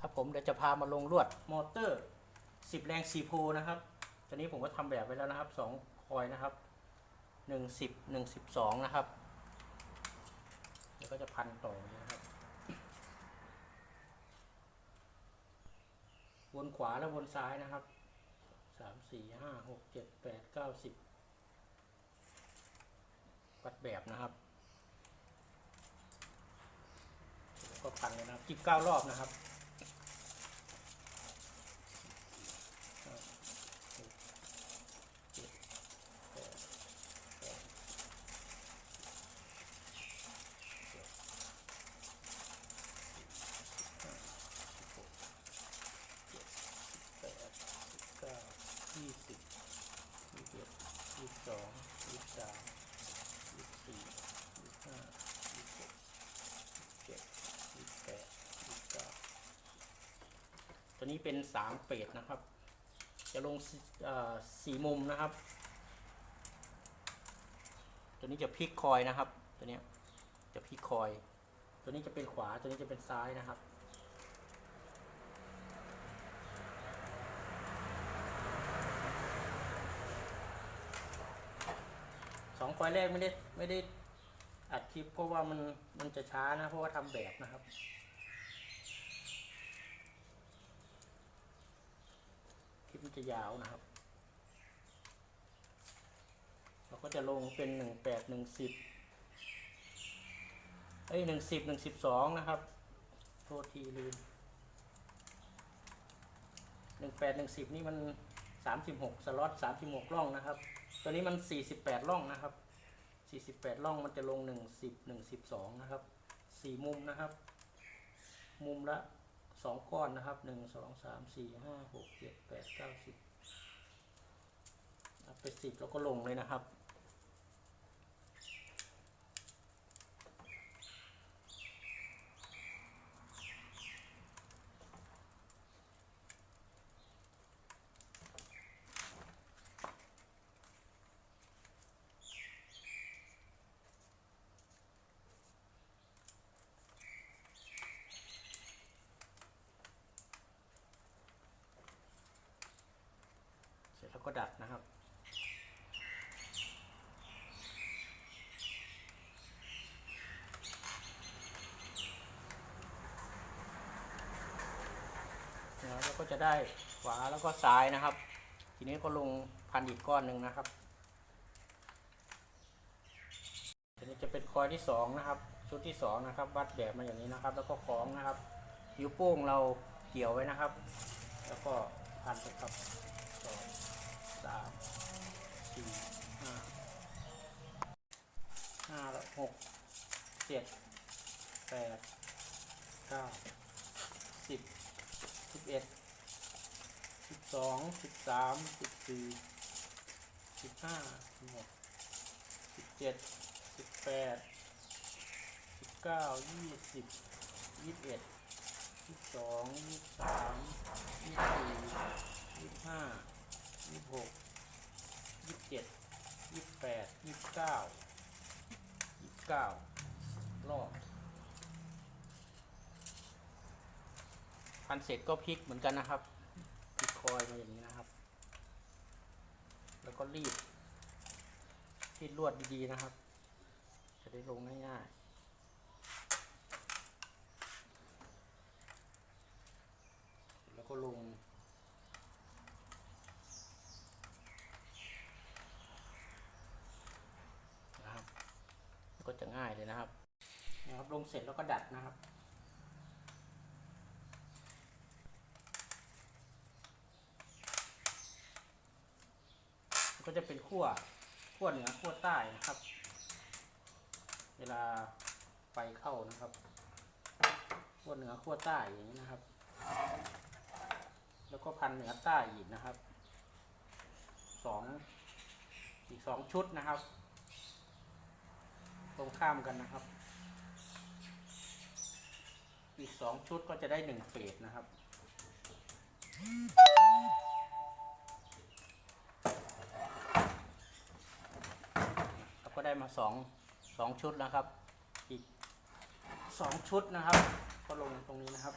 ครับผมเดี๋ยวจะพามาลงลวดมอเตอร์ 10 แรง4โพนะครับตอนนี้ผมก็ทำแบบไว้แล้วนะครับ2คอยนะครับ 1 10 1 12 นะครับเดี๋ยวก็จะพันต่อนะครับวนขวาและวนซ้ายนะครับสามสี่ห้าหกเจ็ดแปดเก้าสิบวัดแบบนะครับก็พันเลยนะครับสิบเก้ารอบนะครับห้าหกเจ็ดแปดเก้าสิบห้าสิบหกเจ็ดแปดสิบเก้ายี่สิบยี่สิบเอ็ดยี่สิบสองยี่สิบสามยี่สิบสี่ยี่สิบห้ายี่สิบหกยี่สิบเจ็ดยี่สิบแปดยี่สิบเก้าตัว นี้เป็นสามเปรตนะครับ จะลงสี่มุมนะครับ ตัวนี้จะพลิกคอยนะครับ ตัวนี้จะพลิกคอย ตัวนี้จะเป็นขวา ตัวนี้จะเป็นซ้ายนะครับสองคอยแรกไม่ได้ไม่ได้อัดคลิปเพราะว่ามันมันจะช้านะเพราะว่าทำแบบนะครับ คลิปมัน จะยาวนะครับ เราก็จะลงเป็นหนึ่งแปดหนึ่งสิบเอ้ยหนึ่งสิบหนึ่งสิบสองนะครับ โทษทีลืมหนึ่งแปดหนึ่งสิบนี่มันสามสิบหกสล็อตสามสิบหกร่องนะครับ ตัวนี้มันสี่สิบแปดร่องนะครับสี่สิบแปดร่องมันจะลงหนึ่งสิบหนึ่งสิบสองนะครับสี่มุมนะครับ มุมละ สองก้อนนะครับหนึ่งสองสามสี่ห้าหกเจ็ดแปดเก้าสิบนับไปสิบแล้วก็ลงเลยนะครับ เสร็จแล้วก็ดัดนะครับ แล้วเราก็ จะได้ขวาแล้วก็ซ้ายนะครับ ทีนี้ก็ลงพันอีกก้อนหนึ่งนะครับทีนี้จะเป็นคอยที่สองนะครับ ชุดที่สองนะครับ วัดแบบมาอย่างนี้นะครับ แล้วก็คล้องนะครับนิ้วโป้งเราเกี่ยวไว้นะครับ แล้วก็พันไปครับสองสามสี่ห้าห้าแล้วหกเจ็ดแปดเก้าสิบสิบเอ็ด สองสิบสามสิบสี่สิบห้าสิบหกสิบเจ็ดสิบแปดสิบเก้ายี่สิบยี่สิบเอ็ดยี่สิบสองยี่สิบสามยี่สิบสี่ยี่สิบห้ายี่สิบหกยี่สิบเจ็ดยี่สิบแปดยี่สิบเก้ายี่สิบเก้ารอบพันเสร็จก็พลิกเหมือนกันนะครับ คอยมาอย่างนี้นะครับ แล้วก็รีดรีดลวดดีๆนะครับ จะได้ลงง่ายๆแล้วก็ลง นะครับ ก็จะง่ายเลยนะครับ นะครับ ลงเสร็จแล้วก็ดัดนะครับ ก็จะเป็นขั้วขั้วเหนือขั้วใต้นะครับ เวลาไฟเข้านะครับขั้วเหนือขั้วใต้อย่างนี้นะครับ แล้วก็พันเหนือใต้อีกนะครับสองอีกสองชุดนะครับ ตรงข้ามกันนะครับ อีกสองชุดก็จะได้หนึ่งเฟสนะครับ ก็ได้มาสองชุดนะครับ อีกสองชุดนะครับ ก็ลงตรงนี้นะครับ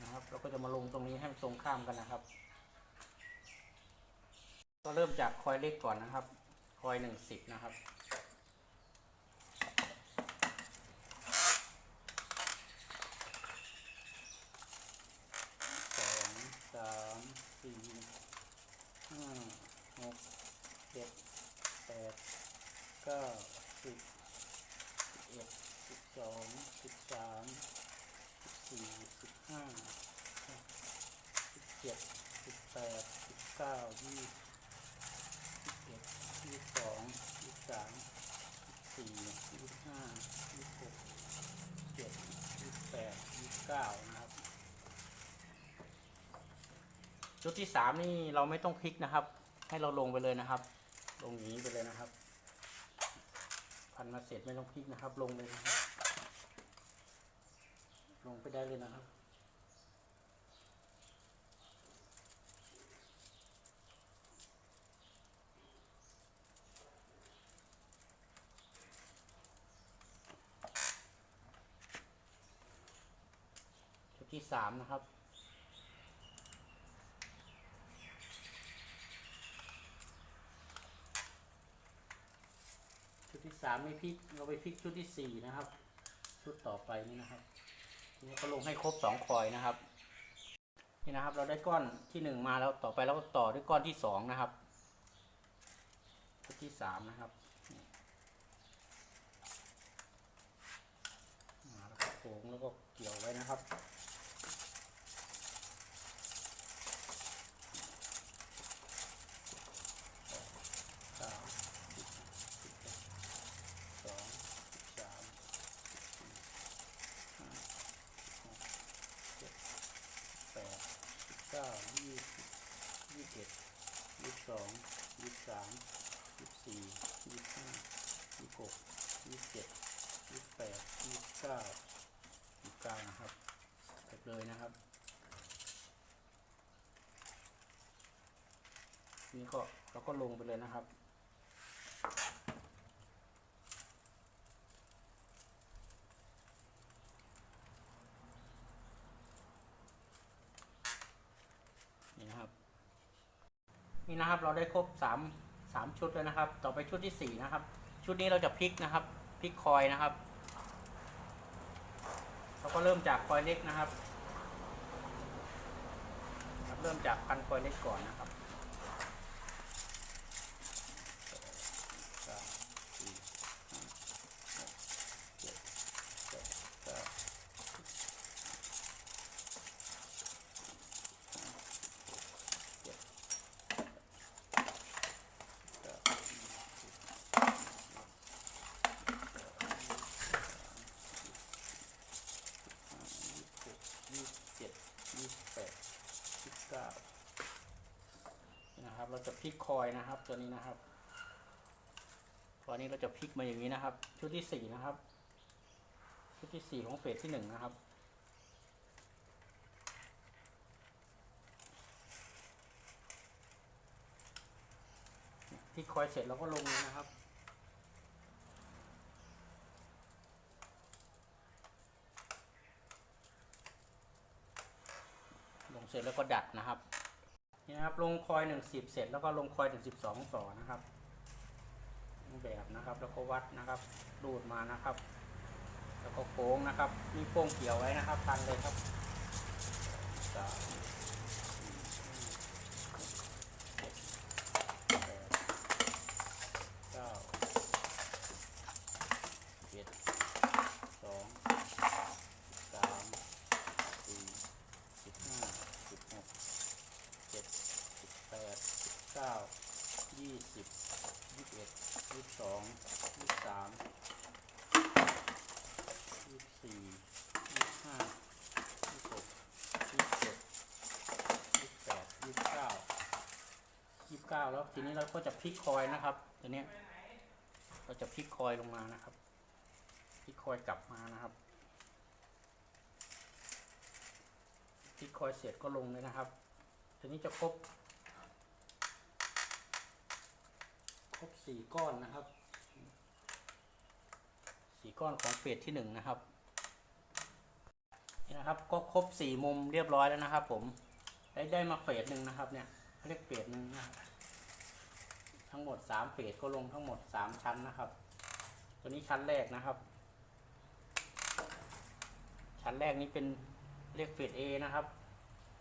นะครับ เราก็จะมาลงตรงนี้ให้มันตรงข้ามกันนะครับ ก็เริ่มจากคอยเล็กก่อนนะครับ คอยหนึ่งสิบนะครับ จ็ดสิบแปดสิบเก้ายี่สิบเอ็ดยี่สิบสองยี่สิบสามยี่สิบสี่ยี่สิบห้ายี่สิบหกเจ็ดยี่สิบแปดยี่สิบเก้านะครับ ชุดที่สามนี่เราไม่ต้องพลิกนะครับ ให้เราลงไปเลยนะครับ ลงอย่างนี้ไปเลยนะครับ พันมาเสร็จไม่ต้องพลิกนะครับ ลงเลยนะครับ ลงไปได้เลยนะครับ สามนะครับ ชุดที่สามไม่พลิกเราไปพลิกชุดที่สี่นะครับ ชุดต่อไปนี่นะครับนี่ก็ลงให้ครบสองคอยนะครับ นี่นะครับเราได้ก้อนที่หนึ่งมาแล้วต่อไปเราก็ต่อด้วยก้อนที่สองนะครับ ชุดที่สามนะครับมาแล้วก็โค้งแล้วก็เกี่ยวไว้นะครับ เก้าสิบสิบเอ็ดสองสิบสามสิบสี่ห้าหกเจ็ดแปดสิบเก้ายี่สิบยี่สิบเจ็ดยี่สิบสองยี่สิบสามยี่สิบสี่ยี่สิบห้ายี่สิบหกยี่สิบเจ็ดยี่สิบแปดยี่สิบเก้ายี่สิบเก้านะครับเสร็จเลยนะครับ นี่ก็เราก็ลงไปเลยนะครับ นี่นะครับ นี่นะครับ เราได้ครบสามสามชุดแล้วนะครับ ต่อไปชุดที่สี่นะครับ ชุดนี้เราจะพลิกนะครับพลิกคอยนะครับ เราก็เริ่มจากคอยเล็กนะครับ เริ่มจากพันคอยเล็กก่อนนะครับสองสามสี่ห้าหกเจ็ดแปดเก้าเจ็ดแปดเก้ายี่สิบยี่สิบเจ็ดยี่สิบแปดยี่สิบเก้านี่นะครับ เราจะ พลิกคอยนะครับ ตัวนี้นะครับตอนนี้เราจะพลิกมาอย่างนี้นะครับ ชุดที่สี่นะครับ ชุดที่สี่ของเฟสที่หนึ่งนะครับพลิกคอยเสร็จเราก็ลงนะครับลงเสร็จแล้วก็ดัดนะครับ นี่นะครับลงคอยหนึ่งสิบเสร็จแล้วก็ลงคอยถึงสิบสองต่อนะครับแบบนะครับแล้วก็วัดนะครับดูดมานะครับ แล้วก็โค้งนะครับมีโป้งเกี่ยวไว้นะครับพันเลยครับสามสี่ห้าหกเจ็ดแปดเก้าสิบเอ็ดสองสามสี่สิบห้าสิบหกเจ็ดสิบแปดสิบเก้ายี่สิบยี่สิบเอ็ดยี่สิบสองยี่สิบสามยี่สิบสี่ยี่สิบห้ายี่สิบหกยี่สิบเจ็ดยี่สิบแปดยี่สิบเก้ายี่สิบเก้าแล้ว ทีนี้เราก็จะพลิกคอยนะครับตัวนี้เราจะพลิกคอยลงมานะครับพลิกคอยกลับมานะครับพลิกคอยเสร็จก็ลงเลยนะครับทีนี้จะครบครบสี่ก้อนนะครับสี่ก้อนของเฟสที่หนึ่งนะครับนี่นะครับก็ครบสี่มุมเรียบร้อยแล้วนะครับ ผมได้ได้มาเฟสหนึ่งนะครับเนี่ยเรียกเฟสหนึ่งนะครับ ทั้งหมดสามเฟสก็ลงทั้งหมดสามชั้นนะครับ ตัวนี้ชั้นแรกนะครับ ชั้นแรกนี้เป็นเรียกเฟส A นะครับ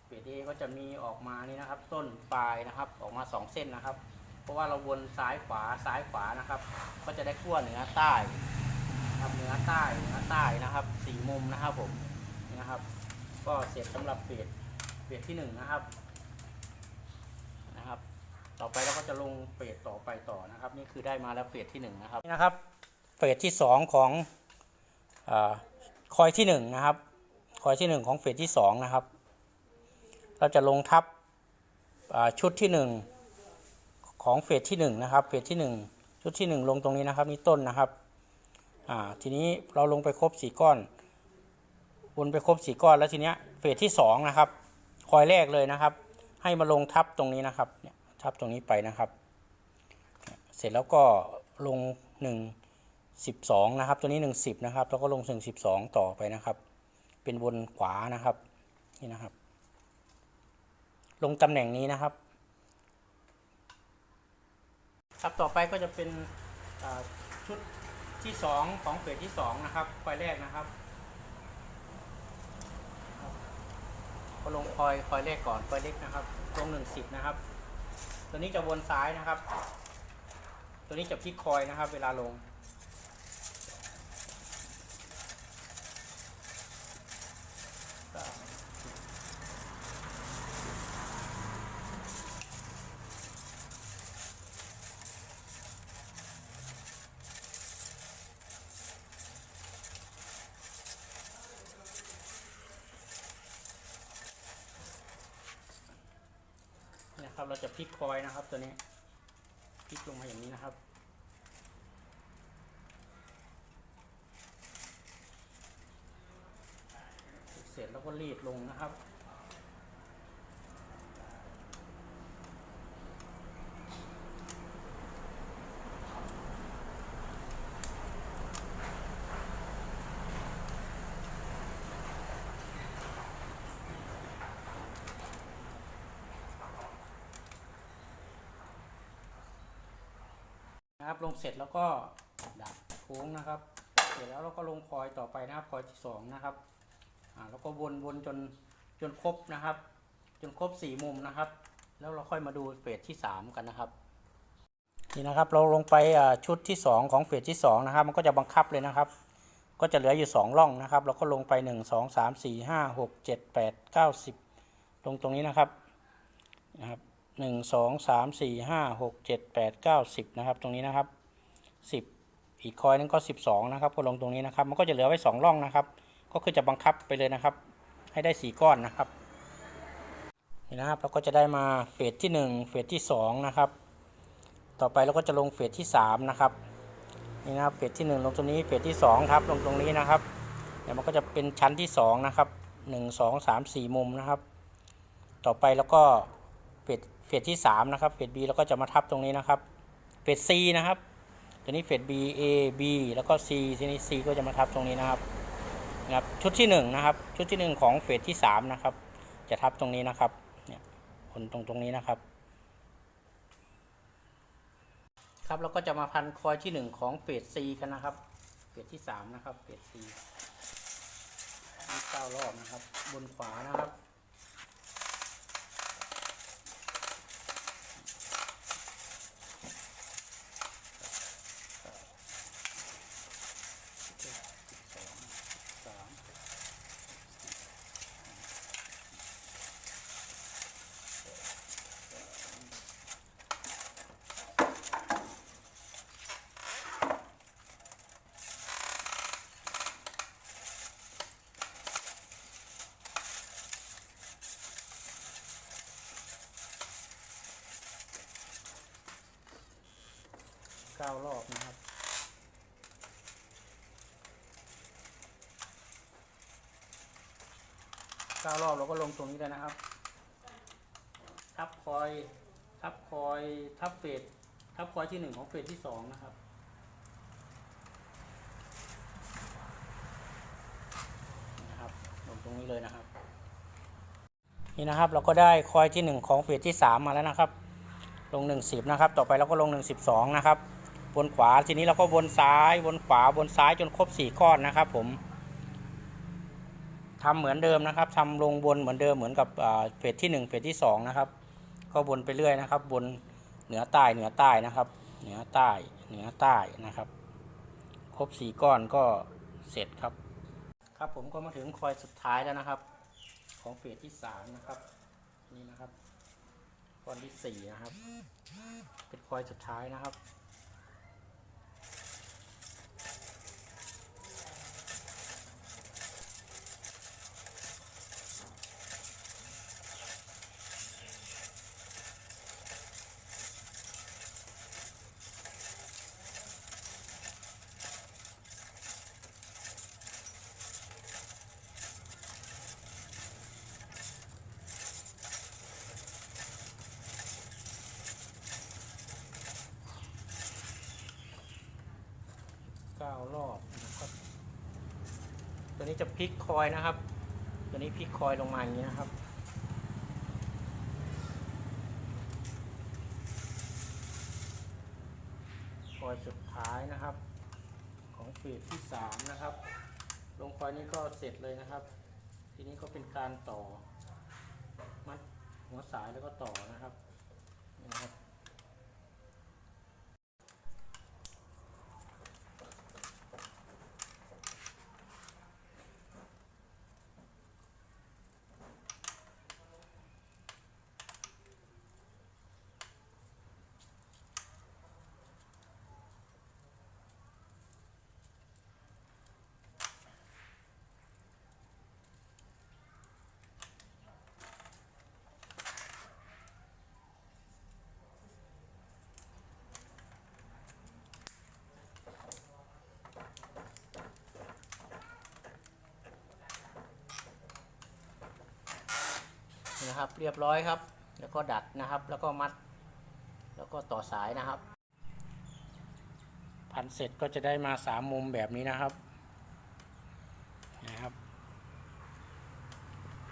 เฟส A ก็จะมีออกมานี่นะครับ ต้นปลายนะครับออกมาสองเส้นนะครับ เพราะว่าเราวนซ้ายขวาซ้ายขวานะครับ ก็จะได้ขั้วเหนือใต้ครับเหนือใต้เหนือใต้นะครับสี่มุมนะครับผมนะครับ ก็เสร็จสำหรับเฟสเฟสที่หนึ่งนะครับ ต่อไปเราก็จะลงเฟสต่อไปต่อนะครับ นี่คือได้มาแล้วเฟสที่หนึ่งนะครับนี่นะครับเฟสที่สองของอคอยที่หนึ่งนะครับคอยที่หนึ่งของเฟสที่สองนะครับ เราจะลงทับชุดที่หนึ่งของเฟสที่หนึ่งนะครับเฟสที่หนึ่งชุดที่หนึ่งลงตรงนี้นะครับนี่ต้นนะครับทีนี้เราลงไปครบสี่ก้อนวนไปครบสี่ก้อนแล้วทีเนี้ยเฟสที่สองนะครับคอยแรกเลยนะครับ ให้มาลงทับตรงนี้นะครับเนี่ย ทับตรงนี้ไปนะครับ เสร็จแล้วก็ลงหนึ่งสิบสองนะครับ ตัวนี้หนึ่งสิบนะครับ แล้วก็ลงถึงสิบสองต่อไปนะครับ เป็นวนขวานะครับ นี่นะครับ ลงตำแหน่งนี้นะครับ ครับต่อไปก็จะเป็นชุดที่สองของเฟสที่สองนะครับคอยแรกนะครับก็ลงคอยคอยเลขก่อนคอยเล็กนะครับ ลงหนึ่งสิบนะครับ ตัวนี้จะวนซ้ายนะครับ ตัวนี้จะพลิกคอยนะครับ เวลาลง นะครับ เราจะ พลิกคอยนะครับตัวนี้พลิกลงมาอย่างนี้นะครับ เสร็จแล้วก็รีดลงนะครับ ลงเสร็จแล้วก็ดัดโค้งนะครับ เสร็จแล้วเราก็ลงคอยต่อไปนะครับคอยที่สองนะครับอ่าแล้วก็วนวนจนจนครบนะครับ จนครบสี่มุมนะครับ แล้วเราค่อยมาดูเฟสที่สามกันนะครับนี่นะครับเราลงไปอ่าชุดที่สองของเฟสที่สองนะครับ มันก็จะบังคับเลยนะครับ ก็จะเหลืออยู่สองร่องนะครับ เราก็ลงไปหนึ่งสองสามสี่ห้าหกเจ็ดแปดเก้าสิบลงตรงนี้นะครับนะครับ หนึ่งสองสามสี่ห้าหกเจ็ดแปดเก้าสิบนะครับ ตรงนี้นะครับสิบอีกคอยนึงก็สิบสองนะครับก็ลงตรงนี้นะครับ มันก็จะเหลือไว้สองร่องนะครับ ก็คือจะบังคับไปเลยนะครับ ให้ได้สี่ก้อนนะครับนี่นะครับเราก็จะได้มาเฟสที่หนึ่งเฟสที่สองนะครับ ต่อไปเราก็จะลงเฟสที่สามนะครับนี่นะครับเฟสที่หนึ่งลงตรงนี้เฟสที่สองครับลงตรงนี้นะครับเดี๋ยวมันก็จะเป็นชั้นที่สองนะครับหนึ่งสองสามสี่มุมนะครับ ต่อไปแล้วก็เฟส เฟสที่สามนะครับเฟส B แล้วก็จะมาทับตรงนี้นะครับเฟส C นะครับตัวนี้เฟส B A B แล้วก็ C ทีนี้ C ก็จะมาทับตรงนี้นะครับนะครับชุดที่หนึ่งนะครับชุดที่หนึ่งของเฟสที่สามนะครับจะทับตรงนี้นะครับเนี่ยคนตรงตรงนี้นะครับครับเราก็จะมาพันคอยที่หนึ่งของเฟส C กันนะครับเฟสที่สามนะครับเฟสซีเก้ารอบนะครับ บนขวานะครับ ก้ารอบนะครับ เก้ารอบเราก็ลงตรงนี้เลยนะครับ ทับคอย ทับคอย ทับเฟสทับคอยที่หนึ่งของเฟสที่สองนะครับนะครับ ลงตรงนี้เลยนะครับ นี่นะครับเราก็ได้คอยที่1ของเฟสที่3มาแล้วนะครับลง 1 10 นะครับ ต่อไปเราก็ลง 1 12 นะครับ บนขวาทีนี้เราก็วนซ้ายวนขวาวนซ้ายจนครบ4ก้อนนะครับ ผมทำเหมือนเดิมนะครับทำลงบนเหมือนเดิมเหมือนกับเฟสที่1เฟสที่2นะครับ ก็วนไปเรื่อยนะครับบนเหนือใต้เหนือใต้นะครับ เหนือใต้เหนือใต้นะครับ ครบ4ก้อนก็เสร็จครับ ครับผมก็มาถึงคอยสุดท้ายแล้วนะครับ ของเฟสที่สามนะครับนี่นะครับก้อนที่สี่นะครับ เป็นคอยสุดท้ายนะครับารอบนะครับ ตัวนี้จะพลิกคอยนะครับ ตัวนี้พลิกคอยลงมาอย่างนี้นะครับคอยสุดท้ายนะครับ ของเฟสที่สามนะครับ ลงคอยนี้ก็เสร็จเลยนะครับ ทีนี้ก็เป็นการต่อมัดหัวสายแล้วก็ต่อนะครับ นะครับ เรียบร้อยครับ แล้วก็ดัดนะครับ แล้วก็มัด แล้วก็ต่อสายนะครับ พันเสร็จก็จะได้มาสามมุมแบบนี้นะครับนะครับ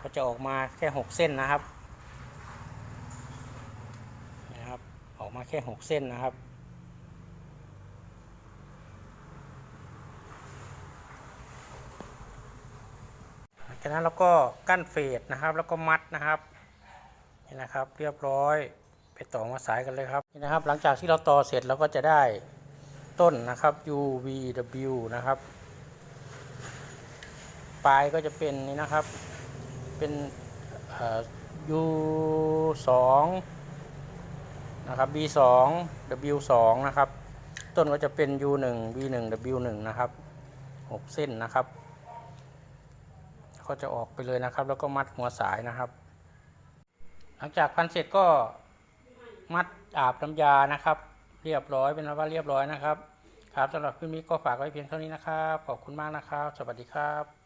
ก็จะออกมาแค่หกเส้นนะครับนะครับ ออกมาแค่หกเส้นนะครับ หลัง จากนั้นเราก็กั้นเฟดนะครับ แล้วก็มัดนะครับนี่นะครับเรียบร้อยไปต่อมาสายกันเลยครับนี่นะครับ หลังจากที่เราต่อเสร็จเราก็จะได้ต้นนะครับ UVW นะครับ ปลายก็จะเป็นนี่นะครับ เป็นเอ่อ U2 นะครับ B2 W2 นะครับ ต้นก็จะเป็น U1 B1 W1 นะครับ 6 เส้นนะครับ ก็จะออกไปเลยนะครับ แล้วก็มัดหัวสายนะครับ หลังจากพันเสร็จก็มัดอาบน้ำยานะครับ เรียบร้อยเป็นว่าเรียบร้อยนะครับ ครับสำหรับคลิปนี้ก็ฝากไว้เพียงเท่านี้นะครับ ขอบคุณมากนะครับ สวัสดีครับ